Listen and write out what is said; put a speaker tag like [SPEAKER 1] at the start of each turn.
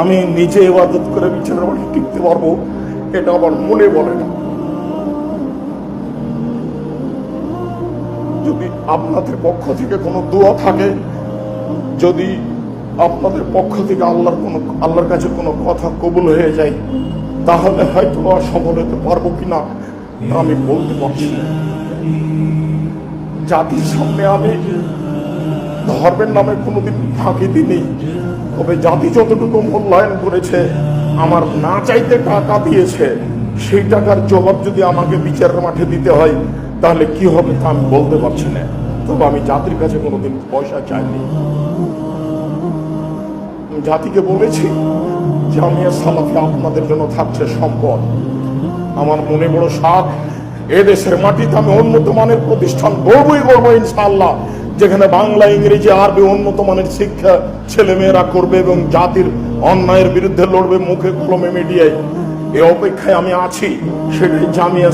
[SPEAKER 1] আমি নিজে ইবাদত করে বিচারের মাঠে টিকতে পারব, এটা আমার মনে বলে না। যদি আপনাদের পক্ষ থেকে কোনো দোয়া থাকে, যদি আপনাদের পক্ষ থেকে আল্লাহর কোনো, আল্লাহর কাছে কোনো কথা কবুল হয়ে যায়, তাহলে হয়তো সফল হতে পারব কিনা আমি বলতে পারছি জাতির সামনে আমি ধর্মের নামে কোনোদিন ফাঁকি দিইনি। তবে জাতি যতটুকু মূল্যায়ন করেছে, আমার না চাইতে টাকা দিয়েছে, সেই টাকার জবাব যদি আমাকে বিচারের মাঠে দিতে হয়, তাহলে কি হবে তা আমি বলতে পারছি না। তবে আমি জাতির কাছে কোনোদিন পয়সা চাইনি। জাতিকে বলেছি জামিয়া সালাফি আপনাদের জন্য থাকছে সম্পদ। আমার মনে বড় সাপ, এদেশের মাটিতে আমি উন্নত মানের প্রতিষ্ঠান গড়বই গড়বো ইনশাআল্লাহ। যেখানে বাংলা, ইংরেজি, আরবি উন্নত মানের শিক্ষা ছেলে মেয়েরা করবে এবং জাতির অন্যায়ের বিরুদ্ধে লড়বে মুখে কলমে মিডিয়ায়। এ অপেক্ষায় আমি আছি, সেটাই জামিয়া